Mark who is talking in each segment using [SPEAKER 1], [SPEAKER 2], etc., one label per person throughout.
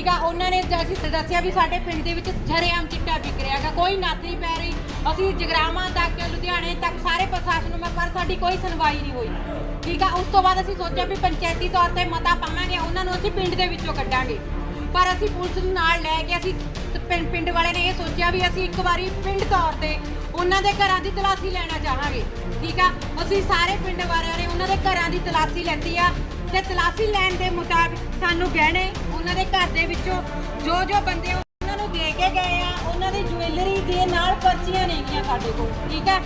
[SPEAKER 1] ਠੀਕ ਆ ਉਹਨਾਂ ਨੇ ਜਾ ਕੇ ਦੱਸਿਆ ਵੀ ਸਾਡੇ ਪਿੰਡ ਦੇ ਵਿੱਚ ਜ਼ਰੇਆਮ ਚਿੱਟਾ ਵਿਕ ਰਿਹਾ ਹੈਗਾ, ਕੋਈ ਨੱਥ ਨਹੀਂ ਪੈ ਰਹੀ। ਅਸੀਂ ਜਗਰਾਵਾਂ ਤੱਕ, ਲੁਧਿਆਣੇ ਤੱਕ, ਸਾਰੇ ਪ੍ਰਸ਼ਾਸਨ ਨੂੰ ਮੈਂ ਪਰ ਸਾਡੀ ਕੋਈ ਸੁਣਵਾਈ ਨਹੀਂ ਹੋਈ। ਠੀਕ ਆ, ਉਸ ਤੋਂ ਬਾਅਦ ਅਸੀਂ ਸੋਚਿਆ ਵੀ ਪੰਚਾਇਤੀ ਤੌਰ ਤੇ ਮਤਾ ਪਾਵਾਂਗੇ, ਉਹਨਾਂ ਨੂੰ ਅਸੀਂ ਪਿੰਡ ਦੇ ਵਿੱਚੋਂ ਕੱਢਾਂਗੇ। ਪਰ ਅਸੀਂ ਪੁਲਿਸ ਨੂੰ ਨਾਲ ਲੈ ਕੇ ਅਸੀਂ ਤ- ਪਿੰਡ ਪਿੰਡ ਵਾਲੇ ਨੇ ਇਹ ਸੋਚਿਆ ਵੀ ਅਸੀਂ ਇੱਕ ਵਾਰੀ ਪਿੰਡ ਤੌਰ ਤੇ ਉਹਨਾਂ ਦੇ ਘਰਾਂ ਦੀ ਤਲਾਸ਼ੀ ਲੈਣਾ ਚਾਹਾਂਗੇ। ਠੀਕ ਆ, ਅਸੀਂ ਸਾਰੇ ਪਿੰਡ ਵਾਲਿਆਂ ਨੇ ਉਹਨਾਂ ਦੇ ਘਰਾਂ ਦੀ ਤਲਾਸ਼ੀ ਲੈਤੀ ਆ ਤੇ ਤਲਾਸ਼ੀ ਲੈਣ ਦੇ ਮੁਤਾਬਿਕ ਸਾਨੂੰ ਗਹਿਣੇ ਉਹਨਾਂ ਦੇ ਘਰ ਦੇ ਵਿੱਚੋਂ ਜੋ ਜੋ ਬੰਦੇ ਉਹਨਾਂ ਨੂੰ ਦੇ ਕੇ ਗਏ ਆ ਉਹਨਾਂ ਦੀ ਜੁਐਲਰੀ ਦੇ ਨਾਲ ਪਰਚੀਆਂ ਨੇਗੀਆਂ ਸਾਡੇ ਕੋਲ ਠੀਕ ਆ?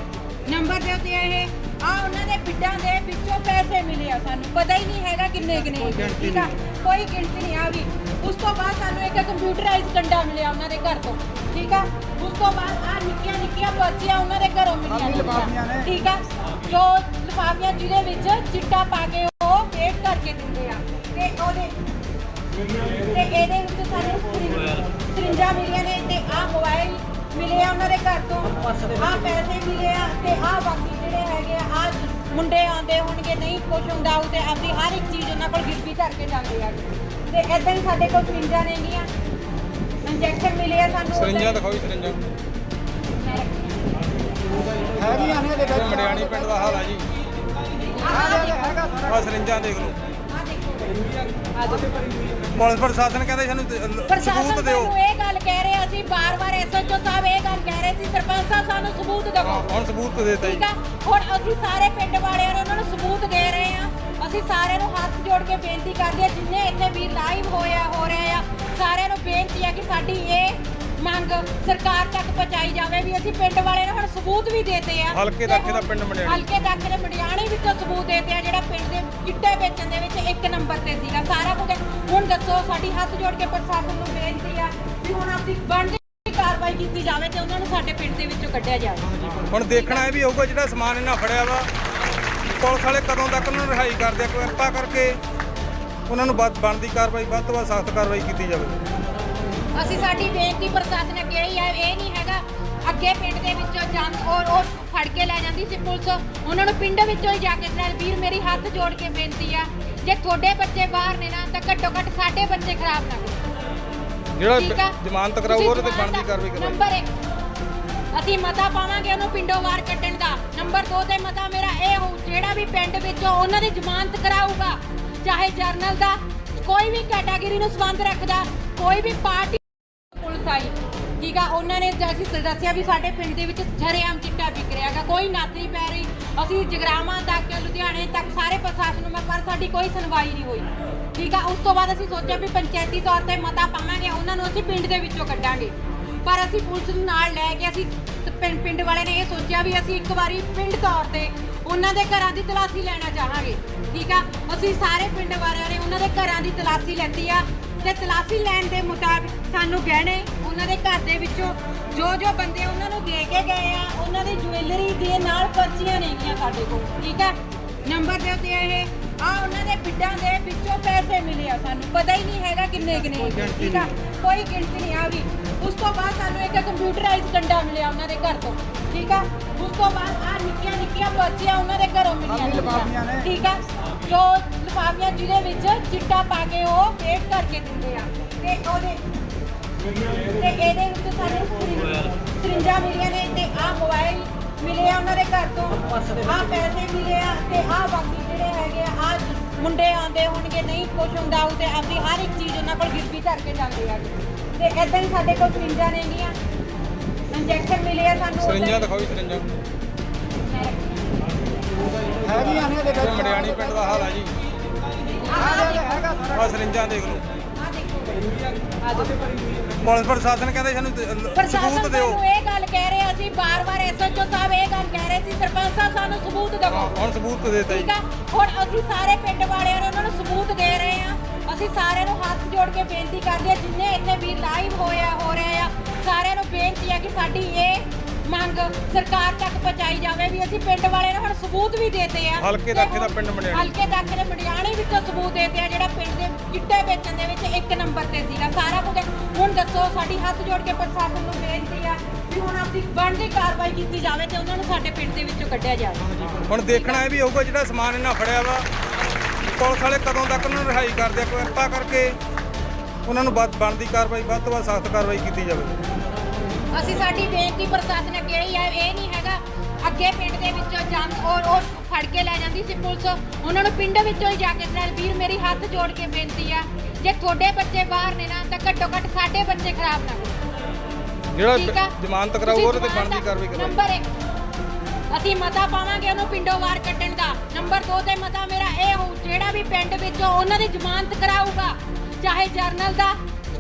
[SPEAKER 1] ਨੰਬਰ ਦੇ ਉੱਤੇ ਇਹ ਆ ਉਹਨਾਂ ਦੇ ਬਿੱਡਾਂ ਦੇ ਵਿੱਚੋਂ ਪੈਸੇ ਮਿਲੇ ਆ ਸਾਨੂੰ ਪਤਾ ਹੀ ਨਹੀਂ ਹੈਗਾ ਕਿੰਨੇ ਕਿੰਨੇ ਠੀਕ ਆ? ਕੋਈ ਗਿਣਤੀ ਨਹੀਂ ਆ ਵੀ ਉਸ ਤੋਂ ਬਾਅਦ ਸਾਨੂੰ ਇੱਕ ਕੰਪਿਊਟਰਾਈਜ਼ ਕੰਡਾ ਮਿਲਿਆ ਉਹਨਾਂ ਦੇ ਘਰ ਤੋਂ ਠੀਕ ਆ? ਉਸ ਤੋਂ ਬਾਅਦ ਆ ਨਿੱਕੀਆਂ ਨਿੱਕੀਆਂ ਪਰਚੀਆਂ ਉਹਨਾਂ ਦੇ ਘਰੋਂ ਮਿਲੀਆਂ ਠੀਕ ਆ? ਜੋ ਲਿਫਾਫੀਆਂ ਜਿਹਦੇ ਵਿੱਚ ਚਿੱਟਾ ਪਾ ਕੇ ਪੇਟ ਕਰਕੇ ਦਿੰਦੇ ਆ। ਤੇ ਉਹਦੇ ਤੇ ਇਹਦੇ ਵਿੱਚ ਸਾਨੂੰ ਸਰਿੰ- ਸਰਿੰਜਾਂ ਮਿਲੀਆਂ ਨੇ ਤੇ ਆਹ ਮੋਬਾਈਲ ਮਿਲੇ ਆ ਉਹਨਾਂ ਦੇ ਘਰ ਤੋਂ। ਆਹ ਪੈਸੇ ਮਿਲੇ ਆ ਤੇ ਆਹ ਬਾਕੀ ਜਿਹੜੇ ਹੈਗੇ ਆ ਆਹ ਮੁੰਡੇ ਆਉਂਦੇ ਹੋਣਗੇ ਨਹੀਂ ਕੁਛ ਹੁੰਦਾ ਉਹ ਤੇ ਆਪਦੀ ਹਰ ਇੱਕ ਚੀਜ਼ ਉਹਨਾਂ ਕੋਲ ਗਿਰਵੀ ਧਰ ਕੇ ਜਾਂਦੇ ਆ। ਤੇ ਇਦਾਂ ਹੀ ਸਾਡੇ ਕੋਲ ਸਰਿੰਜਾਂ ਨੇਗੀਆਂ ਇੰਜੈਕਸ਼ਨ ਮਿਲੇ ਆ ਸਾਨੂੰ
[SPEAKER 2] ਸਰਿੰਜਾਂ ਦਿਖਾਓ ਜੀ ਸਰਿੰਜਾਂ
[SPEAKER 3] ਹੈਗੀਆਂ ਨੇ
[SPEAKER 2] ਮੜਿਆਣੀ ਪਿੰਡ ਦਾ ਹਾਲ ਆ ਜੀ। ਸਰਿੰਜਾਂ ਦੇਖ ਲਓ। ਪੁਲਿਸ ਪ੍ਰਸ਼ਾਸਨ ਕਹਿੰਦੇ ਸਾਨੂੰ ਤੇ- ਲ-
[SPEAKER 1] ਪ੍ਰਸ਼ਾਸਨ
[SPEAKER 2] ਸਬੂਤ ਦਿਓ।
[SPEAKER 1] ਸਾਨੂੰ ਇਹ ਗੱਲ ਕਹਿ ਰਿਹਾ ਸੀ ਬਾਰ-ਬਾਰ ਐਸਐਚਓ ਸਾਹਿਬ ਇਹ ਗੱਲ ਕਹਿ ਰਹੇ ਸੀ ਸਰਪੰਚ ਸਾਹਿਬ ਸਾਨੂੰ ਸਬੂਤ ਦਿਓ।
[SPEAKER 2] ਹੁਣ ਸਬੂਤ ਦੇਤਾ ਜੀ।
[SPEAKER 1] ਠੀਕ ਆ? ਹੁਣ ਅਸੀਂ ਸਾਰੇ ਪਿੰਡ ਵਾਲਿਆਂ ਨੂੰ ਉਹਨਾਂ ਨੂੰ ਸਬੂਤ ਦੇ ਰਹੇ ਆ ਅਸੀਂ ਸਾਰਿਆਂ ਨੂੰ ਹੱਥ ਜੋੜ ਕੇ ਬੇਨਤੀ ਕਰਦੇ ਆ ਜਿੰਨੇ ਇੱਥੇ ਵੀ ਲਾਈਵ ਹੋਇਆ ਹੋ ਰਿਹਾ ਆ ਸਾਰਿਆਂ ਨੂੰ ਬੇਨਤੀ ਆ ਕਿ ਸਾਡੀ ਇਹ ਮੰਗ ਸਰਕਾਰ ਤੱਕ ਪਹੁੰਚਾਈ ਜਾਵੇ ਵੀ ਅਸੀਂ ਪਿੰਡ ਵਾਲਿਆਂ ਨੂੰ ਹੁਣ ਸਬੂਤ ਵੀ ਦੇਤੇ ਆ।
[SPEAKER 2] ਹਲਕੇ
[SPEAKER 1] ਤੇ
[SPEAKER 2] ਦਾਖੇ ਦਾ ਪਿੰਡ ਮੜਿਆਣੀ।
[SPEAKER 1] ਹਲਕੇ ਦਾਖੇ ਦੇ ਮੜਿਆਣੀ ਵਿੱਚੋਂ ਸਬੂਤ ਦੇਤੇ ਆ ਜਿਹੜਾ ਪਿੰਡ ਦੇ ਚਿੱਟੇ ਵੇਚਣ ਦੇ ਵਿੱਚ ਇੱਕ ਨੰਬਰ ਤੇ ਸੀਗਾ। ਸਾਰਾ ਕੁਝ ਹੁਣ ਦੱਸੋ ਸਾਡੀ ਹੱਥ ਜੋੜ ਕੇ ਪ੍ਰਸ਼ਾਸਨ ਨੂੰ ਬੇਨਤੀ ਆ ਵੀ ਹੁਣ ਆਪਦੀ ਬਣਦੀ ਕਾਰਵਾਈ ਕੀਤੀ ਜਾਵੇ ਤੇ ਉਹਨਾਂ ਨੂੰ ਸਾਡੇ ਪਿੰਡ ਦੇ ਵਿੱਚੋਂ ਕੱਢਿਆ ਜਾਵੇ।
[SPEAKER 2] ਹੁਣ ਦੇਖਣਾ ਇਹ ਵੀ ਹੋਊਗਾ ਜਿਹੜਾ ਸਮਾਨ ਇਹਨਾਂ ਫੜਿਆ ਵਾ ਪੁਲਿਸ ਵਾਲੇ ਕਦੋਂ ਤੱਕ ਉਹਨਾਂ ਨੂੰ ਰਿਹਾਈ ਕਰਦੇ ਆ ਕਿਰਪਾ ਕਰਕੇ ਉਹਨਾਂ ਨੂੰ ਬਣਦੀ ਕਾਰਵਾਈ ਵੱਧ ਤੋਂ ਵੱਧ ਸਖਤ ਕਾਰਵਾਈ ਕੀਤੀ ਜਾਵੇ।
[SPEAKER 1] ਅਸੀਂ ਸਾਡੀ ਬੇਨਤੀ ਪ੍ਰਸ਼ਾਸਨ ਅੱਗੇ ਹੀ ਹੈ ਇਹ ਨਹੀਂ ਹੈਗਾ ਅੱਗੇ ਪਿੰਡ ਦੇ ਵਿੱਚੋਂ ਜਾਂਦ ਔਰ ਉਹ ਫੜ ਕੇ ਲੈ ਜਾਂਦੀ ਸੀ ਪੁਲਿਸ। ਉਹਨਾਂ ਨੂੰ ਪਿੰਡ ਵਿੱਚੋਂ ਹੀ ਜਾ ਕੇ ਨਾਲ ਵੀਰ ਮੇਰੀ ਹੱਥ ਜੋੜ ਕੇ ਬੇਨਤੀ ਆ ਜੇ ਤੁਹਾਡੇ ਬੱਚੇ ਬਾਹਰ ਨੇ ਨਾ ਤਾਂ ਘੱਟੋ ਘੱਟ ਸਾਡੇ ਬੱਚੇ ਖਰਾਬ ਨਾ
[SPEAKER 2] ਜਿਹੜਾ
[SPEAKER 1] ਆ?
[SPEAKER 2] ਜ਼ਮਾਨਤ ਕਰਾਊ
[SPEAKER 1] ਤੁਸੀਂ
[SPEAKER 2] ਉਹਦੇ ਤੇ ਬਣਦੀ ਕਾਰਵਾਈ ਕਰਾਓ
[SPEAKER 1] ਨੰਬਰ 1 ਅਸੀਂ ਮਤਾ ਪਾਵਾਂਗੇ ਉਹਨੂੰ ਪਿੰਡੋਂ ਬਾਹਰ ਕੱਢਣ ਦਾ। ਨੰਬਰ 2 ਤੇ ਮਤਾ ਮੇਰਾ ਇਹ ਹੋਊ ਜਿਹੜਾ ਵੀ ਪਿੰਡ ਵਿੱਚੋਂ ਉਹਨਾਂ ਦੀ ਜ਼ਮਾਨਤ ਕਰਾਊਗਾ ਚਾਹੇ ਜਰਨਲ ਦਾ ਕੋਈ ਵੀ ਕੈਟਾਗਰੀ ਨੂੰ ਸੰਬੰਧ ਰੱਖਦਾ ਕੋਈ ਵੀ ਪਾਰਟੀ ਠੀਕ ਉਹਨਾਂ ਨੇ ਜਾ ਕੇ ਦੱਸਿਆ ਵੀ ਸਾਡੇ ਪਿੰਡ ਦੇ ਵਿੱਚ ਜ਼ਰੇਆਮ ਚਿੱਟਾ ਵਿਕ ਰਿਹਾ ਕੋਈ ਨੱਥ ਨਹੀਂ ਪੈ ਰਹੀ। ਅਸੀਂ ਜਗਰਾਵਾਂ ਤੱਕ, ਲੁਧਿਆਣੇ ਤੱਕ, ਸਾਰੇ ਪ੍ਰਸ਼ਾਸਨ ਨੂੰ ਮੈਂ ਪਰ ਸਾਡੀ ਕੋਈ ਸੁਣਵਾਈ ਨਹੀਂ ਹੋਈ। ਠੀਕ ਆ, ਉਸ ਤੋਂ ਬਾਅਦ ਅਸੀਂ ਸੋਚਿਆ ਵੀ ਪੰਚਾਇਤੀ ਤੌਰ ਤੇ ਮਤਾ ਪਾਵਾਂਗੇ, ਉਹਨਾਂ ਨੂੰ ਅਸੀਂ ਪਿੰਡ ਦੇ ਵਿੱਚੋਂ ਕੱਢਾਂਗੇ। ਪਰ ਅਸੀਂ ਪੁਲਿਸ ਨੂੰ ਨਾਲ ਲੈ ਕੇ ਅਸੀਂ ਪਿੰਡ ਪਿੰਡ ਵਾਲੇ ਨੇ ਇਹ ਸੋਚਿਆ ਵੀ ਅਸੀਂ ਇੱਕ ਵਾਰੀ ਪਿੰਡ ਤੌਰ ਤੇ ਉਹਨਾਂ ਦੇ ਘਰਾਂ ਦੀ ਤਲਾਸ਼ੀ ਲੈਣਾ ਚਾਹਾਂਗੇ। ਠੀਕ ਆ, ਅਸੀਂ ਸਾਰੇ ਪਿੰਡ ਵਾਲਿਆਂ ਨੇ ਉਹਨਾਂ ਦੇ ਘਰਾਂ ਦੀ ਤਲਾਸ਼ੀ ਲੈਤੀ ਆ। ਤੇ ਤਲਾਸ਼ੀ ਲੈਣ ਦੇ ਮੁਤਾਬਿਕ ਸਾਨੂੰ ਗਹਿਣੇ ਉਹਨਾਂ ਦੇ ਘਰ ਦੇ ਵਿੱਚੋਂ ਜੋ ਜੋ ਬੰਦੇ ਉਹਨਾਂ ਨੂੰ ਦੇ ਕੇ ਗਏ ਆ ਉਹਨਾਂ ਦੀ ਜੁਐਲਰੀ ਦੇ ਨਾਲ ਪਰਚੀਆਂ ਨੇਗੀਆਂ ਸਾਡੇ ਕੋਲ ਠੀਕ ਆ? ਨੰਬਰ ਦੇ ਉੱਤੇ ਇਹ ਆ ਉਹਨਾਂ ਦੇ ਬਿੱਡਾਂ ਦੇ ਵਿੱਚੋਂ ਪੈਸੇ ਮਿਲੇ ਆ ਸਾਨੂੰ ਪਤਾ ਹੀ ਨਹੀਂ ਹੈਗਾ ਕਿੰਨੇ ਕਿੰਨੇ ਠੀਕ ਆ? ਕੋਈ ਗਿਣਤੀ ਨਹੀਂ ਆ ਵੀ ਉਸ ਤੋਂ ਬਾਅਦ ਸਾਨੂੰ ਇੱਕ ਕੰਪਿਊਟਰਾਈਜ਼ ਕੰਡਾ ਮਿਲਿਆ ਉਹਨਾਂ ਦੇ ਘਰ ਤੋਂ ਠੀਕ ਆ? ਉਸ ਤੋਂ ਬਾਅਦ ਆ ਨਿੱਕੀਆਂ ਨਿੱਕੀਆਂ ਪਰਚੀਆਂ ਉਹਨਾਂ ਦੇ ਘਰੋਂ ਮਿਲੀਆਂ
[SPEAKER 3] ਲਿਫਾਫੀਆਂ
[SPEAKER 1] ਨੇਗੀਆਂ,
[SPEAKER 3] ਨੇ।
[SPEAKER 1] ਠੀਕ ਆ? ਜੋ ਲਿਫਾਫੀਆਂ ਜਿਹਦੇ ਵਿੱਚ ਚਿੱਟਾ ਪਾ ਕੇ ਉਹ ਪੇਟ ਕਰਕੇ ਦਿੰਦੇ ਆ। ਤੇ ਉਹਦੇ ਤੇ ਇਹਦੇ ਵਿੱਚ ਸਾਨੂੰ ਸਰਿੰ- ਸਰਿੰਜਾਂ ਮਿਲੀਆਂ ਨੇ ਤੇ ਆਹ ਮੋਬਾਈਲ ਮਿਲੇ ਆ ਉਹਨਾਂ ਦੇ ਘਰ ਤੋਂ। ਆਹ ਪੈਸੇ ਮਿਲੇ ਆ ਤੇ ਆਹ ਬਾਕੀ ਜਿਹੜੇ ਹੈਗੇ ਆ ਆਹ ਮੁੰਡੇ ਆਉਂਦੇ ਹੋਣਗੇ ਨਹੀਂ ਕੁਛ ਹੁੰਦਾ ਉਹ ਤੇ ਆਪਦੀ ਹਰ ਇੱਕ ਚੀਜ਼ ਉਹਨਾਂ ਕੋਲ ਗਿਰਵੀ ਧਰ ਕੇ ਜਾਂਦੇ ਆ। ਤੇ ਇਦਾਂ ਹੀ ਸਾਡੇ ਕੋਲ ਸਰਿੰਜਾਂ ਨੇਗੀਆਂ ਇੰਜੈਕਸ਼ਨ ਮਿਲੇ ਆ ਸਾਨੂੰ
[SPEAKER 2] ਸਰਿੰਜਾਂ ਦਿਖਾਓ ਜੀ ਸਰਿੰਜਾਂ
[SPEAKER 3] ਹੈਗੀਆਂ ਨੇ ਵਿੱਚ
[SPEAKER 2] ਮੜਿਆਣੀ ਪਿੰਡ ਦਾ ਹਾਲ ਆ ਜੀ। ਆ ਸਰਿੰਜਾਂ ਦੇਖ ਲਓ।
[SPEAKER 1] ਦੇਖੋ ਦੇਖੋ।
[SPEAKER 2] ਪੁਲਿਸ ਪ੍ਰਸ਼ਾਸਨ ਕਹਿੰਦੇ ਸਾਨੂੰ ਸਬੂਤ ਦਿਓ।
[SPEAKER 1] ਸਾਨੂੰ ਇਹ ਗੱਲ ਕਹਿ ਰਿਹਾ ਸੀ ਬਾਰ-ਬਾਰ ਐਸਐਚਓ ਸਾਹਿਬ ਇਹ ਗੱਲ ਕਹਿ ਰਹੇ ਸੀ ਸਰਪੰਚ ਸਾਹਿਬ ਸਾਨੂੰ ਸਬੂਤ ਦਿਓ।
[SPEAKER 2] ਹੁਣ ਸਬੂਤ ਦੇਤਾ ਜੀ।
[SPEAKER 1] ਠੀਕ ਆ? ਹੁਣ ਅਸੀਂ ਸਾਰੇ ਪਿੰਡ ਵਾਲਿਆਂ ਨੂੰ ਉਹਨਾਂ ਨੂੰ ਸਬੂਤ ਦੇ ਰਹੇ ਆ ਅਸੀਂ ਸਾਰਿਆਂ ਨੂੰ ਹੱਥ ਜੋੜ ਕੇ ਬੇਨਤੀ ਕਰਦੇ ਆ ਜਿੰਨੇ ਇੱਥੇ ਵੀ ਲਾਈਵ ਹੋਇਆ ਹੋ ਰਿਹਾ ਆ ਸਾਰਿਆਂ ਨੂੰ ਬੇਨਤੀ ਆ ਕਿ ਸਾਡੀ ਇਹ ਮੰਗ ਸਰਕਾਰ ਤੱਕ ਪਹੁੰਚਾਈ ਜਾਵੇ ਵੀ ਅਸੀਂ ਪਿੰਡ ਵਾਲਿਆਂ ਨੂੰ ਹੁਣ ਸਬੂਤ ਵੀ ਦੇਤੇ ਆ।
[SPEAKER 2] ਹਲਕੇ ਦਾਖੇ ਦਾ ਪਿੰਡ ਮੜਿਆਣੀ।
[SPEAKER 1] ਹਲਕੇ ਦਾਖੇ ਦੇ ਮੜਿਆਣੀ ਵਿੱਚੋਂ ਸਬੂਤ ਦੇਤੇ ਆ ਜਿਹੜਾ ਪਿੰਡ ਦੇ ਚਿੱਟੇ ਵੇਚਣ ਦੇ ਵਿੱਚ ਇੱਕ ਨੰਬਰ ਤੇ ਸੀਗਾ। ਸਾਰਾ ਕੁਝ ਹੁਣ ਦੱਸੋ ਸਾਡੀ ਹੱਥ ਜੋੜ ਕੇ ਪ੍ਰਸ਼ਾਸਨ ਨੂੰ ਬੇਨਤੀ ਆ ਵੀ ਹੁਣ ਆਪਦੀ ਬਣਦੀ ਕਾਰਵਾਈ ਕੀਤੀ ਜਾਵੇ ਤੇ ਉਹਨਾਂ ਨੂੰ ਸਾਡੇ ਪਿੰਡ ਦੇ ਵਿੱਚੋਂ ਕੱਢਿਆ ਜਾਵੇ।
[SPEAKER 2] ਹੁਣ ਦੇਖਣਾ ਇਹ ਵੀ ਹੋਊਗਾ ਜਿਹੜਾ ਸਮਾਨ ਇਹਨਾਂ ਫੜਿਆ ਵਾ ਪੁਲਿਸ ਵਾਲੇ ਕਦੋਂ ਤੱਕ ਉਹਨਾਂ ਨੂੰ ਰਿਹਾਈ ਕਰਦੇ ਆ? ਕਿਰਪਾ ਕਰਕੇ ਉਹਨਾਂ ਨੂੰ ਵੱਧ ਬਣਦੀ ਕਾਰਵਾਈ ਵੱਧ ਤੋਂ ਵੱਧ ਸਖਤ ਕਾਰਵਾਈ ਕੀਤੀ ਜਾਵੇ।
[SPEAKER 1] ਅਸੀਂ ਸਾਡੀ ਬੇਨਤੀ ਪ੍ਰਸ਼ਾਸਨ ਅੱਗੇ ਇਹੀ ਹੈ ਇਹ ਨਹੀਂ ਹੈਗਾ ਅੱਗੇ ਪਿੰਡ ਦੇ ਵਿੱਚੋਂ ਜਾਂ ਔਰ ਉਹ ਫੜ ਕੇ ਲੈ ਜਾਂਦੀ ਸੀ ਪੁਲਿਸ। ਉਹਨਾਂ ਨੂੰ ਪਿੰਡ ਵਿੱਚੋਂ ਹੀ ਜਾ ਕੇ ਨਾਲ ਵੀਰ ਮੇਰੀ ਹੱਥ ਜੋੜ ਕੇ ਬੇਨਤੀ ਆ ਜੇ ਤੁਹਾਡੇ ਬੱਚੇ ਬਾਹਰ ਨੇ ਨਾ ਤਾਂ ਘੱਟੋ ਘੱਟ ਸਾਡੇ ਬੱਚੇ ਖਰਾਬ ਨਾ ਕਰੋ
[SPEAKER 2] ਜਿਹੜਾ
[SPEAKER 1] ਠੀਕ ਆ?
[SPEAKER 2] ਜ਼ਮਾਨਤ ਕਰਾਊ
[SPEAKER 1] ਤੁਸੀਂ
[SPEAKER 2] ਉਹਦੇ ਤੇ
[SPEAKER 1] ਜ਼ਮਾਨਤ
[SPEAKER 2] ਬਣਦੀ ਕਾਰਵਾਈ ਕਰੋ
[SPEAKER 1] ਨੰਬਰ 1 ਅਸੀਂ ਮਤਾ ਪਾਵਾਂਗੇ ਉਹਨੂੰ ਪਿੰਡੋਂ ਬਾਹਰ ਕੱਢਣ ਦਾ। ਨੰਬਰ 2 ਤੇ ਮਤਾ ਮੇਰਾ ਇਹ ਹੋਊ, ਜਿਹੜਾ ਵੀ ਪਿੰਡ ਵਿੱਚੋਂ ਉਹਨਾਂ ਦੀ ਜ਼ਮਾਨਤ ਕਰਾਊਗਾ, ਚਾਹੇ ਜਰਨਲ ਦਾ,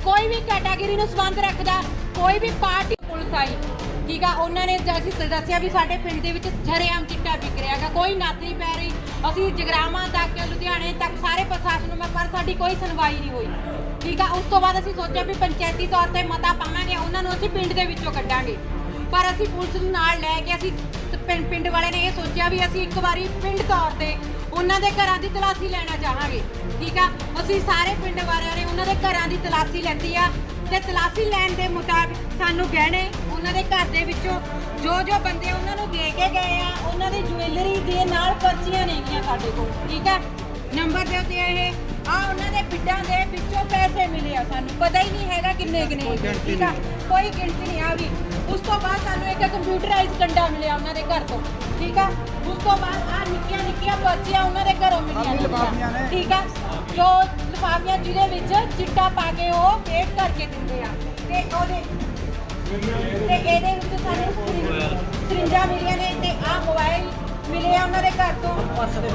[SPEAKER 1] ਕੋਈ ਵੀ ਕੈਟਾਗਰੀ ਨੂੰ ਸੰਬੰਧ ਰੱਖਦਾ, ਕੋਈ ਵੀ ਪਾਰਟੀ ਪੁਲਿਸ ਆਈ, ਠੀਕ ਆ, ਉਹਨਾਂ ਨੇ ਜ- ਅਸੀਂ ਦੱਸਿਆ ਵੀ ਸਾਡੇ ਪਿੰਡ ਦੇ ਵਿੱਚ ਸ਼ਰੇਆਮ ਚਿੱਟਾ ਵਿਕ ਰਿਹਾ ਕੋਈ ਨੱਥ ਨਹੀਂ ਪੈ ਰਹੀ, ਅਸੀਂ ਜਗਰਾਵਾਂ ਤੱਕ, ਲੁਧਿਆਣੇ ਤੱਕ, ਸਾਰੇ ਪ੍ਰਸ਼ਾਸਨ ਨੂੰ ਮੈਂ ਪਰ ਸਾਡੀ ਕੋਈ ਸੁਣਵਾਈ ਨਹੀਂ ਹੋਈ, ਠੀਕ ਆ, ਉਸ ਤੋਂ ਬਾਅਦ ਅਸੀਂ ਸੋਚਿਆ ਵੀ ਪੰਚਾਇਤੀ ਤੌਰ ਤੇ ਮਤਾ ਪਾਵਾਂਗੇ, ਉਹਨਾਂ ਨੂੰ ਅਸੀਂ ਪਿੰਡ ਦੇ ਵਿੱਚੋਂ ਕੱਢਾਂਗੇ। ਪਰ ਅਸੀਂ ਪੁਲਿਸ ਨੂੰ ਨਾਲ ਲੈ ਕੇ ਅਸੀਂ ਪਿੰ- ਪਿੰਡ ਵਾਲਿਆਂ ਨੇ ਇਹ ਸੋਚਿਆ ਵੀ ਅਸੀਂ ਇੱਕ ਵਾਰੀ ਪਿੰਡ ਤੌਰ ਤੇ ਉਹਨਾਂ ਦੇ ਘਰਾਂ ਦੀ ਤਲਾਸ਼ੀ ਲੈਣਾ ਚਾਹਾਂਗੇ ਠੀਕ ਆ? ਅਸੀਂ ਸਾਰੇ ਪਿੰਡ ਵਾਲਿਆਂ ਨੇ ਉਹਨਾਂ ਦੇ ਘਰਾਂ ਦੀ ਤਲਾਸ਼ੀ ਲੈਤੀ ਆ ਤੇ ਤਲਾਸ਼ੀ ਲੈਣ ਦੇ ਮੁਤਾਬਿਕ ਸਾਨੂੰ ਗਹਿਣੇ ਉਹਨਾਂ ਦੇ ਘਰ ਦੇ ਵਿੱਚੋਂ ਜੋ ਜੋ ਬੰਦੇ ਉਹਨਾਂ ਨੂੰ ਦੇ ਕੇ ਗਏ ਆ ਉਹਨਾਂ ਦੀ ਜੁਐਲਰੀ ਦੇ ਨਾਲ ਪਰਚੀਆਂ ਨੇਗੀਆਂ ਸਾਡੇ ਕੋਲ ਠੀਕ ਆ? ਨੰਬਰ ਦੇ ਉੱਤੇ ਇਹ ਆ ਉਹਨਾਂ ਦੇ ਬਿੱਡਾਂ ਦੇ ਵਿੱਚੋਂ ਪੈਸੇ ਮਿਲੇ ਆ ਸਾਨੂੰ ਪਤਾ ਹੀ ਨਹੀਂ ਹੈਗਾ ਕਿੰਨੇ ਕਿੰਨੇ ਠੀਕ ਆ? ਕੋਈ ਗਿਣਤੀ ਨਹੀਂ ਆ ਵੀ ਉਸ ਤੋਂ ਬਾਅਦ ਸਾਨੂੰ ਇੱਕ ਕੰਪਿਊਟਰਾਈਜ਼ ਕੰਡਾ ਮਿਲਿਆ ਉਹਨਾਂ ਦੇ ਘਰ ਤੋਂ ਠੀਕ ਆ? ਉਸ ਤੋਂ ਬਾਅਦ ਆ ਨਿੱਕੀਆਂ ਨਿੱਕੀਆਂ ਪਰਚੀਆਂ ਉਹਨਾਂ ਦੇ ਘਰੋਂ ਮਿਲੀਆਂ
[SPEAKER 3] ਲਿਫਾਫੀਆਂ ਨੇ।
[SPEAKER 1] ਠੀਕ ਆ? ਜੋ ਲਿਫਾਫੀਆਂ ਜਿਹਦੇ ਵਿੱਚ ਚਿੱਟਾ ਪਾ ਕੇ ਉਹ ਪੇਟ ਕਰਕੇ ਦਿੰਦੇ ਆ। ਤੇ ਉਹਦੇ ਤੇ ਇਹਦੇ ਵਿੱਚ ਸਾਨੂੰ ਸਰਿੰ- ਸਰਿੰਜਾਂ ਮਿਲੀਆਂ ਨੇ ਤੇ ਆ ਮੋਬਾਈਲ ਮਿਲੇ ਆ ਉਹਨਾਂ ਦੇ ਘਰ ਤੋਂ।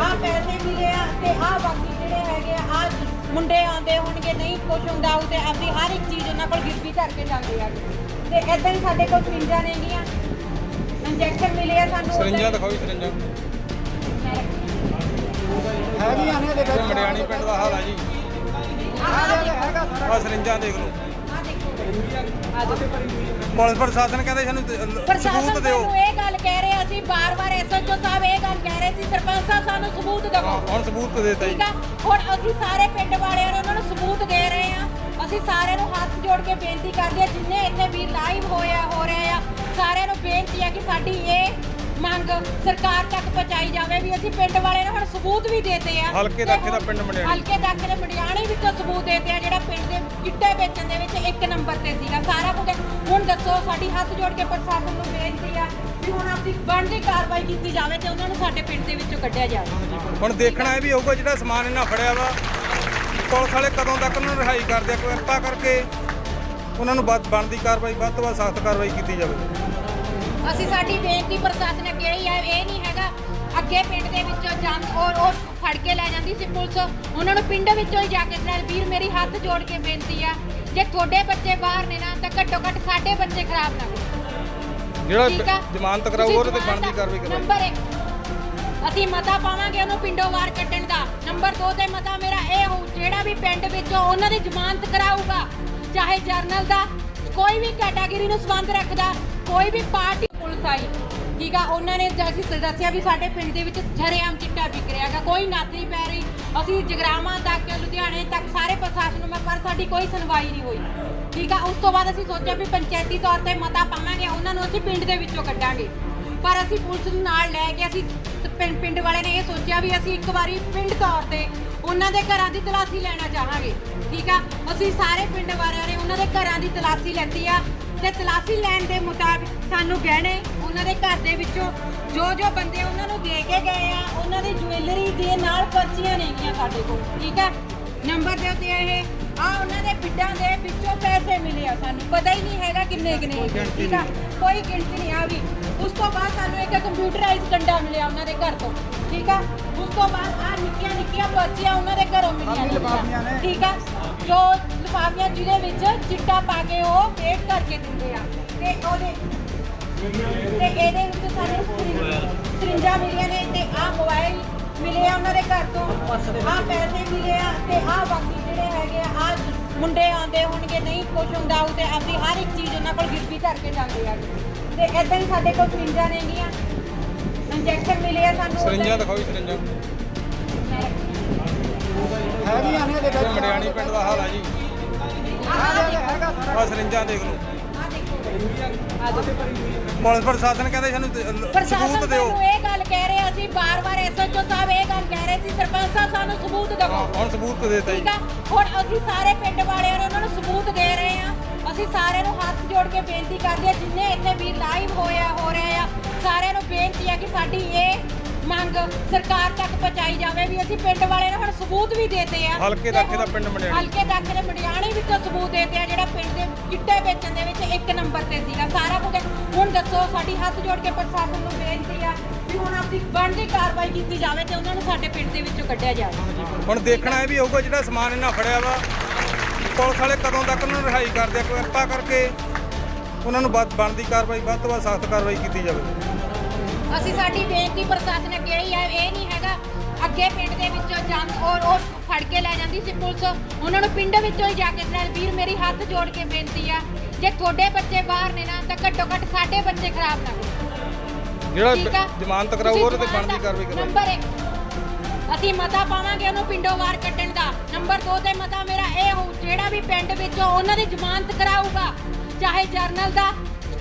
[SPEAKER 1] ਆ ਪੈਸੇ ਮਿਲੇ ਆ ਤੇ ਆ ਬਾਕੀ ਜਿਹੜੇ ਹੈਗੇ ਆ ਆਹ ਮੁੰਡੇ ਆਉਂਦੇ ਹੋਣਗੇ ਨਹੀਂ ਕੁਝ ਹੁੰਦਾ ਉਹ ਤੇ ਆਪਣੀ ਹਰ ਇੱਕ ਚੀਜ਼ ਉਹਨਾਂ ਕੋਲ ਗਿਰਵੀ ਕਰਕੇ ਜਾਂਦੇ ਆ। ਤੇ ਇਦਾਂ ਹੀ ਸਾਡੇ ਕੋਲ ਸਰਿੰਜਾਂ ਨੇਗੀਆਂ ਇੰਜੈਕਸ਼ਨ ਮਿਲੇ ਆ ਸਾਨੂੰ
[SPEAKER 2] ਸਰਿੰਜਾਂ ਦਿਖਾਓ ਜੀ ਸਰਿੰਜਾਂ
[SPEAKER 3] ਹੈਗੀਆਂ ਨੇ ਇਹਦੇ
[SPEAKER 2] ਇਹ
[SPEAKER 3] ਵਿੱਚ।
[SPEAKER 2] ਮੜਿਆਣੀ ਪਿੰਡ ਦਾ ਹਾਲ ਆ ਜੀ।
[SPEAKER 3] ਆ ਹੈਗਾ
[SPEAKER 2] ਸਰਿੰਜਾਂ ਦੇਖ ਲਓ।
[SPEAKER 1] ਆ ਦੇਖੋ।
[SPEAKER 2] ਪੁਲਿਸ ਪ੍ਰਸ਼ਾਸਨ ਕਹਿੰਦੇ ਸਾਨੂੰ ਤੇ- ਲ-
[SPEAKER 1] ਪ੍ਰਸ਼ਾਸਨ
[SPEAKER 2] ਸਬੂਤ ਦਿਓ।
[SPEAKER 1] ਸਾਨੂੰ ਇਹ ਗੱਲ ਕਹਿ ਰਹੇ ਅਸੀਂ ਬਾਰ-ਬਾਰ ਐਸਐਚਓ ਸਾਹਿਬ ਇਹ ਗੱਲ ਕਹਿ ਰਹੇ ਸੀ ਸਰਪੰਚ ਸਾਹਿਬ ਸਾਨੂੰ ਸਬੂਤ
[SPEAKER 2] ਹਾਂ,
[SPEAKER 1] ਦਿਓ
[SPEAKER 2] ਹੁਣ ਸਬੂਤ ਦੇਤਾ ਜੀ।
[SPEAKER 1] ਠੀਕ ਆ? ਹੁਣ ਅਸੀਂ ਸਾਰੇ ਪਿੰਡ ਵਾਲਿਆਂ ਨੇ ਉਹਨਾਂ ਨੂੰ ਸਬੂਤ ਦੇ ਰਹੇ ਆ ਅਸੀਂ ਸਾਰਿਆਂ ਨੂੰ ਹੱਥ ਜੋੜ ਕੇ ਬੇਨਤੀ ਕਰਦੇ ਆ ਜਿੰਨੇ ਇੱਥੇ ਵੀ ਲਾਈਵ ਹੋਇਆ ਹੋ ਰਿਹਾ ਆ ਸਾਰਿਆਂ ਨੂੰ ਬੇਨਤੀ ਆ ਕਿ ਸਾਡੀ ਇਹ ਮੰਗ ਸਰਕਾਰ ਤੱਕ ਪਹੁੰਚਾਈ ਜਾਵੇ ਵੀ ਅਸੀਂ ਪਿੰਡ ਵਾਲਿਆਂ ਨੂੰ ਹੁਣ ਸਬੂਤ ਵੀ ਦੇਤੇ ਆ।
[SPEAKER 2] ਹਲਕੇ ਦਾਖੇ ਦਾ ਪਿੰਡ ਮੜਿਆਣੀ।
[SPEAKER 1] ਹਲਕੇ ਦਾਖੇ ਦੇ ਮੜਿਆਣੀ ਵਿੱਚੋਂ ਸਬੂਤ ਦੇਤੇ ਆ ਜਿਹੜਾ ਪਿੰਡ ਦੇ ਚਿੱਟੇ ਵੇਚਣ ਦੇ ਵਿੱਚ ਇੱਕ ਨੰਬਰ ਤੇ ਸੀਗਾ। ਸਾਰਾ ਕੁਝ ਹੁਣ ਦੱਸੋ ਸਾਡੀ ਹੱਥ ਜੋੜ ਕੇ ਪ੍ਰਸ਼ਾਸਨ ਨੂੰ ਬੇਨਤੀ ਆ ਵੀ ਹੁਣ ਆਪਣੀ ਬਣਦੀ ਕਾਰਵਾਈ ਕੀਤੀ ਜਾਵੇ ਤੇ ਉਹਨਾਂ ਨੂੰ ਸਾਡੇ ਪਿੰਡ ਦੇ ਵਿੱਚੋਂ ਕੱਢਿਆ ਜਾਵੇ।
[SPEAKER 2] ਹੁਣ ਦੇਖਣਾ ਇਹ ਵੀ ਹੋਊਗਾ ਜਿਹੜਾ ਸਮਾਨ ਇਹਨਾਂ ਫੜਿਆ ਵਾ ਪੁਲਿਸ ਵਾਲੇ ਕਦੋਂ ਤੱਕ ਉਹਨਾਂ ਨੂੰ ਰਿਹਾਈ ਕਰਦੇ ਆ? ਕਿਰਪਾ ਕਰਕੇ ਉਹਨਾਂ ਨੂੰ ਵੱਧ ਬਣਦੀ ਕਾਰਵਾਈ ਵੱਧ ਤੋਂ ਵੱਧ ਸਖਤ ਕਾਰਵਾਈ ਕੀਤੀ ਜਾਵੇ।
[SPEAKER 1] ਅਸੀਂ ਸਾਡੀ ਬੇਨਤੀ ਪ੍ਰਸ਼ਾਸਨ ਅੱਗੇ ਇਹੀ ਹੈ ਇਹ ਨਹੀਂ ਹੈਗਾ ਅੱਗੇ ਪਿੰਡ ਦੇ ਵਿੱਚੋਂ ਜਾਂ ਔਰ ਉਹ ਫੜ ਕੇ ਲੈ ਜਾਂਦੀ ਸੀ ਪੁਲਿਸ। ਉਹਨਾਂ ਨੂੰ ਪਿੰਡ ਵਿੱਚੋਂ ਹੀ ਜਾ ਕੇ ਨਾਲ ਵੀਰ ਮੇਰੀ ਹੱਥ ਜੋੜ ਕੇ ਬੇਨਤੀ ਆ ਜੇ ਤੁਹਾਡੇ ਬੱਚੇ ਬਾਹਰ ਨੇ ਨਾ ਤਾਂ ਘੱਟੋ ਘੱਟ ਸਾਡੇ ਬੱਚੇ ਖਰਾਬ ਨਾ ਕਰੋ
[SPEAKER 2] ਜਿਹੜਾ
[SPEAKER 1] ਠੀਕ ਆ?
[SPEAKER 2] ਜ਼ਮਾਨਤ
[SPEAKER 1] ਤੁਸੀਂ
[SPEAKER 2] ਉਹਦੇ ਤੇ ਬਣਦੀ ਕਾਰਵਾਈ ਕਰੋ
[SPEAKER 1] ਨੰਬਰ 1 ਅਸੀਂ ਮਤਾ ਪਾਵਾਂਗੇ ਉਹਨੂੰ ਪਿੰਡੋਂ ਬਾਹਰ ਕੱਢਣ ਦਾ। ਨੰਬਰ 2 ਤੇ ਮਤਾ ਮੇਰਾ ਇਹ ਹੋਊ, ਜਿਹੜਾ ਵੀ ਪਿੰਡ ਵਿੱਚੋਂ ਉਹਨਾਂ ਦੀ ਜ਼ਮਾਨਤ ਕਰਾਊਗਾ, ਚਾਹੇ ਜਰਨਲ ਦਾ, ਕੋਈ ਵੀ ਕੈਟਾਗਰੀ ਨੂੰ ਸੰਬੰਧ ਰੱਖਦਾ, ਕੋਈ ਵੀ ਪਾਰਟੀ ਪੁਲਿਸ ਆਈ, ਠੀਕ ਆ, ਉਹਨਾਂ ਨੇ ਜ- ਦੱਸਿਆ ਵੀ ਸਾਡੇ ਪਿੰਡ ਦੇ ਵਿੱਚ ਸ਼ਰੇਆਮ ਚਿੱਟਾ ਵਿਕ ਰਿਹਾ ਕੋਈ ਨੱਥ ਨਹੀਂ ਪੈ ਰਹੀ, ਅਸੀਂ ਜਗਰਾਵਾਂ ਤੱਕ, ਲੁਧਿਆਣੇ ਤੱਕ, ਸਾਰੇ ਪ੍ਰਸ਼ਾਸਨ ਨੂੰ ਮੈਂ, ਪਰ ਸਾਡੀ ਕੋਈ ਸੁਣਵਾਈ ਨਹੀਂ ਹੋਈ, ਠੀਕ ਆ, ਉਸ ਤੋਂ ਬਾਅਦ ਅਸੀਂ ਸੋਚਿਆ ਵੀ ਪੰਚਾਇਤੀ ਤੌਰ ਤੇ ਮਤਾ ਪਾਵਾਂਗੇ, ਉਹਨਾਂ ਨੂੰ ਅਸੀਂ ਪਿੰਡ ਦੇ ਵਿੱਚੋਂ ਕੱਢਾਂਗੇ, ਪਰ ਅਸੀਂ ਪੁਲਿਸ ਨੂੰ ਨਾਲ ਲੈ ਕੇ ਅਸੀਂ ਪਿੰ- ਪਿੰਡ ਵਾਲਿਆਂ ਨੇ ਇਹ ਸੋਚਿਆ ਵੀ ਅਸੀਂ ਇੱਕ ਵਾਰੀ ਪਿੰਡ ਤੌਰ ਤੇ ਉਹਨਾਂ ਦੇ ਘਰਾਂ ਦੀ ਤਲਾਸ਼ੀ ਲੈਣਾ ਚਾਹਾਂਗੇ ਠੀਕ ਆ? ਅਸੀਂ ਸਾਰੇ ਪਿੰਡ ਵਾਲਿਆਂ ਨੇ ਉਹਨਾਂ ਦੇ ਘਰਾਂ ਦੀ ਤਲਾਸ਼ੀ ਲੈਤੀ ਆ ਤੇ ਤਲਾਸ਼ੀ ਲੈਣ ਦੇ ਮੁਤਾਬਿਕ ਸਾਨੂੰ ਗਹਿਣੇ ਉਹਨਾਂ ਦੇ ਘਰ ਦੇ ਵਿੱਚੋਂ ਜੋ ਜੋ ਬੰਦੇ ਉਹਨਾਂ ਨੂੰ ਦੇ ਕੇ ਗਏ ਆ ਉਹਨਾਂ ਦੀ ਜੁਐਲਰੀ ਦੇ ਨਾਲ ਪਰਚੀਆਂ ਨੇਗੀਆਂ ਸਾਡੇ ਕੋਲ ਠੀਕ ਆ? ਨੰਬਰ ਦੇ ਉੱਤੇ ਇਹ ਆ ਉਹਨਾਂ ਦੇ ਬਿੱਡਾਂ ਦੇ ਵਿੱਚੋਂ ਪੈਸੇ ਮਿਲੇ ਆ ਸਾਨੂੰ ਪਤਾ ਹੀ ਨਹੀਂ ਹੈਗਾ ਕਿੰਨੇ ਕਿੰਨੇ ਠੀਕ ਆ? ਕੋਈ ਗਿਣਤੀ ਨਹੀਂ ਆ ਵੀ ਉਸ ਤੋਂ ਬਾਅਦ ਸਾਨੂੰ ਇੱਕ ਕੰਪਿਊਟਰਾਈਜ਼ ਕੰਡਾ ਮਿਲਿਆ ਉਹਨਾਂ ਦੇ ਘਰ ਤੋਂ ਠੀਕ ਆ? ਉਸ ਤੋਂ ਬਾਅਦ ਆ ਨਿੱਕੀਆਂ ਨਿੱਕੀਆਂ ਪਰਚੀਆਂ ਉਹਨਾਂ ਦੇ ਘਰੋਂ ਮਿਲੀਆਂ
[SPEAKER 3] ਨੇ।
[SPEAKER 1] ਠੀਕ ਆ? ਜੋ ਲਿਫਾਫੀਆਂ ਜਿਹਦੇ ਵਿੱਚ ਚਿੱਟਾ ਪਾ ਕੇ ਉਹ ਪੇਟ ਕਰਕੇ ਦਿੰਦੇ ਆ। ਤੇ ਉਹਦੇ ਤੇ ਇਹਦੇ ਵਿੱਚ ਸਾਨੂੰ ਸਰਿੰ- ਸਰਿੰਜਾਂ ਮਿਲੀਆਂ ਨੇ ਤੇ ਆ ਮੋਬਾਈਲ ਮਿਲੇ ਆ ਉਹਨਾਂ ਦੇ ਘਰ ਤੋਂ। ਆ ਪੈਸੇ ਮਿਲੇ ਆ ਤੇ ਆ ਬਾਕੀ ਜਿਹੜੇ ਹੈਗੇ ਆ ਆਹ ਮੁੰਡੇ ਆਉਂਦੇ ਹੋਣਗੇ ਨਹੀਂ ਕੁਝ ਹੁੰਦਾ ਉਹ ਤੇ ਆਪਣੀ ਹਰ ਇੱਕ ਚੀਜ਼ ਉਹਨਾਂ ਕੋਲ ਗਿਰਵੀ ਕਰਕੇ ਜਾਂਦੇ ਆ। ਤੇ ਇਦਾਂ ਹੀ ਸਾਡੇ ਕੋਲ ਸਰਿੰਜਾਂ ਨੇਗੀਆਂ ਇੰਜੈਕਸ਼ਨ ਮਿਲੇ ਆ ਸਾਨੂੰ
[SPEAKER 2] ਸਰਿੰਜਾਂ ਦਿਖਾਓ ਜੀ ਸਰਿੰਜਾਂ।
[SPEAKER 3] ਹੈਗੀਆਂ ਨੇ ਇਹਦੇ
[SPEAKER 2] ਇਹ
[SPEAKER 3] ਵਿੱਚ।
[SPEAKER 2] ਮੜਿਆਣੀ ਪਿੰਡ ਦਾ ਹਾਲ ਆ ਜੀ।
[SPEAKER 3] ਆ
[SPEAKER 2] ਸਰਿੰਜਾਂ ਦੇਖ ਲਓ।
[SPEAKER 1] ਆ ਦੇਖੋ।
[SPEAKER 2] ਪੁਲਿਸ ਪ੍ਰਸ਼ਾਸਨ ਕਹਿੰਦੇ ਸਾਨੂੰ ਦ- ਸਬੂਤ ਦਿਓ।
[SPEAKER 1] ਸਾਨੂੰ ਇਹ ਗੱਲ ਕਹਿ ਰਹੇ ਅਸੀਂ ਬਾਰ-ਬਾਰ ਐਸਐਚਓ ਸਾਹਿਬ ਇਹ ਗੱਲ ਕਹਿ ਰਹੇ ਸੀ ਸਰਪੰਚ ਸਾਹਿਬ ਸਾਨੂੰ ਸਬੂਤ ਦਿਓ।
[SPEAKER 2] ਹਾਂ, ਹੁਣ ਸਬੂਤ ਦੇਤਾ ਜੀ।
[SPEAKER 1] ਠੀਕ ਆ? ਹੁਣ ਅਸੀਂ ਸਾਰੇ ਪਿੰਡ ਵਾਲਿਆਂ ਨੂੰ ਉਹਨਾਂ ਨੂੰ ਸਬੂਤ ਦੇ ਰਹੇ ਆ ਅਸੀਂ ਸਾਰਿਆਂ ਨੂੰ ਹੱਥ ਜੋੜ ਕੇ ਬੇਨਤੀ ਕਰਦੇ ਆ ਜਿੰਨੇ ਇੱਥੇ ਵੀ ਲਾਈਵ ਹੋਇਆ ਹੋ ਰਿਹਾ ਆ ਸਾਰਿਆਂ ਨੂੰ ਬੇਨਤੀ ਆ ਕਿ ਸਾਡੀ ਇਹ ਮੰਗ ਸਰਕਾਰ ਤੱਕ ਪਹੁੰਚਾਈ ਜਾਵੇ ਵੀ ਅਸੀਂ ਪਿੰਡ ਵਾਲਿਆਂ ਨੂੰ ਹੁਣ ਸਬੂਤ ਵੀ ਦੇਤੇ ਆ।
[SPEAKER 2] ਹਲਕੇ ਦਾਖੇ ਦਾ ਪਿੰਡ ਮੰਡਿਆਣੀ।
[SPEAKER 1] ਹਲਕੇ ਦਾਖੇ ਦੇ ਮੰਡਿਆਣੀ ਵਿੱਚੋਂ ਸਬੂਤ ਦੇਤੇ ਆ ਜਿਹੜਾ ਪਿੰਡ ਦੇ ਚਿੱਟੇ ਵੇਚਣ ਦੇ ਵਿੱਚ ਇੱਕ ਨੰਬਰ ਤੇ ਸੀਗਾ। ਸਾਰਾ ਕੁਝ ਹੁਣ ਦੱਸੋ ਸਾਡੀ ਹੱਥ ਜੋੜ ਕੇ ਪ੍ਰਸ਼ਾਸਨ ਨੂੰ ਬੇਨਤੀ ਆ ਵੀ ਹੁਣ ਆਪਣੀ ਬਣਦੀ ਕਾਰਵਾਈ ਕੀਤੀ ਜਾਵੇ ਤੇ ਉਹਨਾਂ ਨੂੰ ਸਾਡੇ ਪਿੰਡ ਦੇ ਵਿੱਚੋਂ ਕੱਢਿਆ ਜਾਵੇ।
[SPEAKER 2] ਹੁਣ ਦੇਖਣਾ ਇਹ ਵੀ ਹੋਊਗਾ ਜਿਹੜਾ ਸਮਾਨ ਇਹਨਾਂ ਫੜਿਆ ਵਾ ਪੁਲਿਸ ਵਾਲੇ ਕਦੋਂ ਤੱਕ ਉਹਨਾਂ ਨੂੰ ਰਿਹਾਈ ਕਰਦੇ ਆ? ਕਿਰਪਾ ਕਰਕੇ ਉਹਨਾਂ ਨੂੰ ਵੱਧ- ਬਣਦੀ ਕਾਰਵਾਈ ਵੱਧ ਤੋਂ ਵੱਧ ਸਖਤ ਕਾਰਵਾਈ ਕੀਤੀ ਜਾਵੇ।
[SPEAKER 1] ਅਸੀਂ ਸਾਡੀ ਬੇਨਤੀ ਪ੍ਰਸ਼ਾਸਨ ਅੱਗੇ ਹੀ ਹੈ ਇਹ ਨਹੀਂ ਹੈਗਾ ਅੱਗੇ ਪਿੰਡ ਦੇ ਵਿੱਚੋਂ ਜਾਂਦ ਔਰ ਉਹ ਫੜ ਕੇ ਲੈ ਜਾਂਦੀ ਸੀ ਪੁਲਿਸ। ਉਹਨਾਂ ਨੂੰ ਪਿੰਡ ਵਿੱਚੋਂ ਹੀ ਜਾ ਕੇ ਨਾਲ ਵੀਰ ਮੇਰੀ ਹੱਥ ਜੋੜ ਕੇ ਬੇਨਤੀ ਆ ਜੇ ਤੁਹਾਡੇ ਬੱਚੇ ਬਾਹਰ ਨੇ ਨਾ ਤਾਂ ਘੱਟੋ ਘੱਟ ਸਾਡੇ ਬੱਚੇ ਖਰਾਬ ਨਾ
[SPEAKER 2] ਜਿਹੜਾ
[SPEAKER 1] ਆ?
[SPEAKER 2] ਜ਼ਮਾਨਤ ਕਰਾਊ ਉਹਦੇ ਤੇ ਬਣਦੀ ਕਾਰਵਾਈ ਕਰੋ।
[SPEAKER 1] ਨੰਬਰ 1 ਅਸੀਂ ਮਤਾ ਪਾਵਾਂਗੇ ਉਹਨੂੰ ਪਿੰਡੋਂ ਬਾਹਰ ਕੱਢਣ ਨੰਬਰ 2 ਤੇ ਮਤਾ ਮੇਰਾ ਇਹ ਹੋਊ, ਜਿਹੜਾ ਵੀ ਪਿੰਡ ਵਿੱਚੋਂ ਉਹਨਾਂ ਦੀ ਜ਼ਮਾਨਤ ਕਰਾਊਗਾ, ਚਾਹੇ ਜਰਨਲ ਦਾ,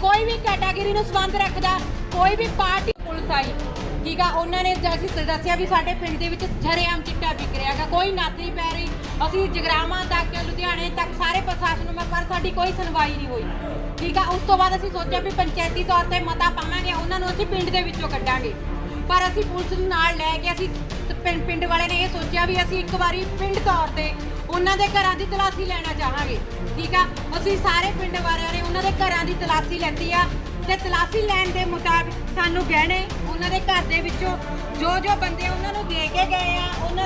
[SPEAKER 1] ਕੋਈ ਵੀ ਕੈਟਾਗਰੀ ਨੂੰ ਸੰਬੰਧ ਰੱਖਦਾ, ਕੋਈ ਵੀ ਪਾਰਟੀ ਪੁਲਿਸ ਆਈ, ਠੀਕ ਆ, ਉਹਨਾਂ ਨੇ ਅਸੀਂ ਦੱਸਿਆ ਵੀ ਸਾਡੇ ਪਿੰਡ ਦੇ ਵਿੱਚ ਸ਼ਰੇਆਮ ਚਿੱਟਾ ਵਿਕ ਰਿਹਾਗਾ ਕੋਈ ਨੱਥ ਪੈ ਰਹੀ, ਅਸੀਂ ਜਗਰਾਵਾਂ ਤੱਕ, ਲੁਧਿਆਣੇ ਤੱਕ, ਸਾਰੇ ਪ੍ਰਸ਼ਾਸਨ ਨੂੰ ਮੈਂ, ਪਰ ਸਾਡੀ ਕੋਈ ਸੁਣਵਾਈ ਨਹੀਂ ਹੋਈ, ਠੀਕ ਆ, ਉਸ ਤੋਂ ਬਾਅਦ ਅਸੀਂ ਸੋਚਿਆ ਵੀ ਪੰਚਾਇਤੀ ਤੌਰ ਤੇ ਮਤਾ ਪਾਵਾਂਗੇ, ਉਹਨਾਂ ਨੂੰ ਅਸੀਂ ਪਿੰਡ ਦੇ ਵਿੱਚੋਂ ਕੱਢਾਂਗੇ। ਪਰ ਅਸੀਂ ਪੁਲਿਸ ਨੂੰ ਨਾਲ ਲੈ ਕੇ ਅਸੀਂ ਤ- ਪਿੰਡ ਪਿੰਡ ਵਾਲੇ ਨੇ ਇਹ ਸੋਚਿਆ ਵੀ ਅਸੀਂ ਇੱਕ ਵਾਰੀ ਪਿੰਡ ਤੌਰ ਤੇ ਉਹਨਾਂ ਦੇ ਘਰਾਂ ਦੀ ਤਲਾਸ਼ੀ ਲੈਣਾ ਚਾਹਾਂਗੇ, ਠੀਕ ਆ? ਅਸੀਂ ਸਾਰੇ ਪਿੰਡ ਵਾਲਿਆਂ ਨੇ ਉਹਨਾਂ ਦੇ ਘਰਾਂ ਦੀ ਤਲਾਸ਼ੀ ਲੈਤੀ ਆ ਤੇ ਤਲਾਸ਼ੀ ਲੈਣ ਦੇ ਮੁਤਾਬਿਕ ਸਾਨੂੰ ਗਹਿਣੇ ਉਹਨਾਂ ਦੇ ਘਰ ਦੇ ਵਿੱਚੋਂ ਜੋ ਜੋ ਬੰਦੇ ਉਹਨਾਂ ਨੂੰ ਦੇ ਕੇ ਗਏ ਆ, ਉਹਨਾਂ